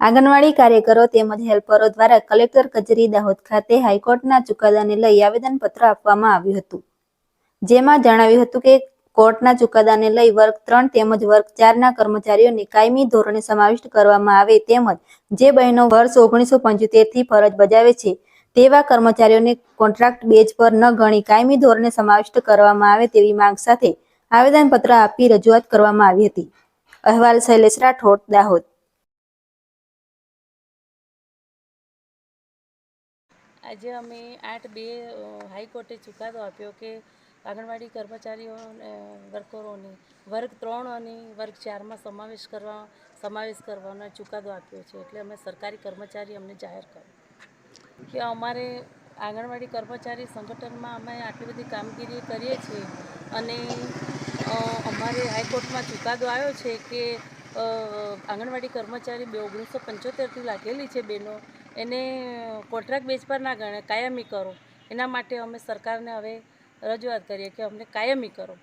આંગણવાડી કાર્યકરો તેમજ હેલ્પરો દ્વારા કલેક્ટર કચેરી દાહોદ ખાતે હાઈકોર્ટના ચુકાદાને લઈ આવેદનપત્ર આપવામાં આવ્યું હતું. જેમાં જણાવ્યું હતું કે કોર્ટના ચુકાદાને લઈ વર્ગ ત્રણ તેમજ વર્ગ ચારના કર્મચારીઓને કાયમી ધોરણે સમાવિષ્ટ કરવામાં આવે તેમજ જે બહેનો વર્ષ ઓગણીસો પંચોતેરથી ફરજ બજાવે છે, તેવા કર્મચારીઓને કોન્ટ્રાક્ટ બેઝ પર ન ગણી કાયમી ધોરણે સમાવિષ્ટ કરવામાં આવે તેવી માંગ સાથે આવેદનપત્ર આપી રજૂઆત કરવામાં આવી હતી. અહેવાલ શૈલેષ રાઠોડ, દાહોદ. આજે અમે આઠ બે હાઈકોર્ટે ચુકાદો આપ્યો કે આંગણવાડી કર્મચારીઓ વર્કરોને વર્ગ ત્રણ અને વર્ગ ચારમાં સમાવેશ કરવા, સમાવેશ કરવાનો ચુકાદો આપ્યો છે. એટલે અમે સરકારી કર્મચારી અમને જાહેર કર્યો. કે અમારે આંગણવાડી કર્મચારી સંગઠનમાં અમે આટલી બધી કામગીરી કરીએ છીએ અને અમારે હાઈકોર્ટમાં ચુકાદો આવ્યો છે કે આંગણવાડી કર્મચારી બે ઓગણીસો પંચોતેરથી લાગેલી છે બેનો એને કોન્ટ્રાક્ટ બેઝ પર ના ગણે, કાયમી કરો. એના માટે અમે સરકારને હવે રજૂઆત કરીએ કે અમને કાયમી કરો.